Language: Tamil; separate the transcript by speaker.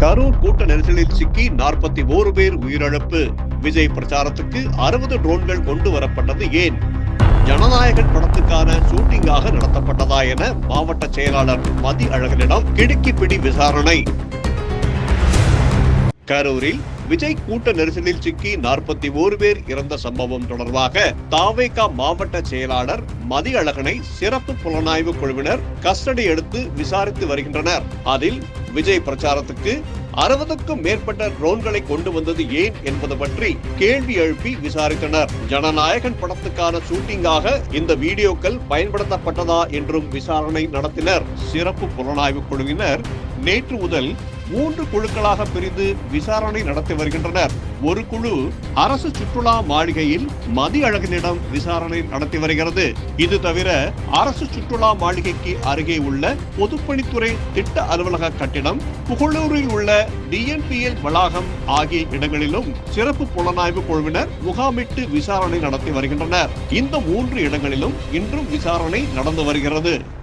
Speaker 1: கரூர் கூட்ட நெரிசலில் சிக்கி நாற்பத்தி ஓரு பேர் உயிரிழப்பு. விஜய் பிரச்சாரத்துக்கு அறுபது ட்ரோன்கள் கொண்டு வரப்பட்டது ஏன்? ஜனநாயகன் படத்துக்கான ஷூட்டிங்காக நடத்தப்பட்டதா என மாவட்ட செயலாளர் மதி அழகனிடம் கிடுக்கிப்பிடி விசாரணை. கரூரில் விஜய் கூட்ட நெரிசலில் சிக்கி நாற்பத்தி ஓரு பேர் இறந்த சம்பவம் தொடர்பாக தாவேகா மாவட்ட செயலாளர் மதி அழகனை சிறப்பு புலனாய்வு குழுவினர் கஸ்டடி எடுத்து விசாரித்து வருகின்றனர். அதில் விஜய் பிரச்சாரத்துக்கு அறுபதுக்கும் மேற்பட்ட ட்ரோன்களை கொண்டு வந்தது ஏன் என்பது பற்றி கேள்வி எழுப்பி விசாரித்தனர். ஜனநாயகன் படத்துக்கான ஷூட்டிங்காக இந்த வீடியோக்கள் பயன்படுத்தப்பட்டதா என்றும் விசாரணை நடத்தினர். சிறப்பு புலனாய்வு குழுவினர் நேற்று முதல் மூன்று குழுக்களாக பிரிந்து விசாரணை நடத்தி வருகின்றனர். ஒரு குழு அரசு சுற்றுலா மாளிகையில் மதி அழகனிடம் விசாரணை நடத்தி வருகிறது. இது தவிர அரசு சுற்றுலா மாளிகைக்கு அருகே உள்ள பொதுப்பணித்துறை திட்ட அலுவலக கட்டிடம் புகழூரில் உள்ள டிஎன்பிஎல் வளாகம் ஆகிய இடங்களிலும் சிறப்பு புலனாய்வு குழுவினர் முகாமிட்டு விசாரணை நடத்தி வருகின்றனர். இந்த மூன்று இடங்களிலும் இன்றும் விசாரணை நடந்து வருகிறது.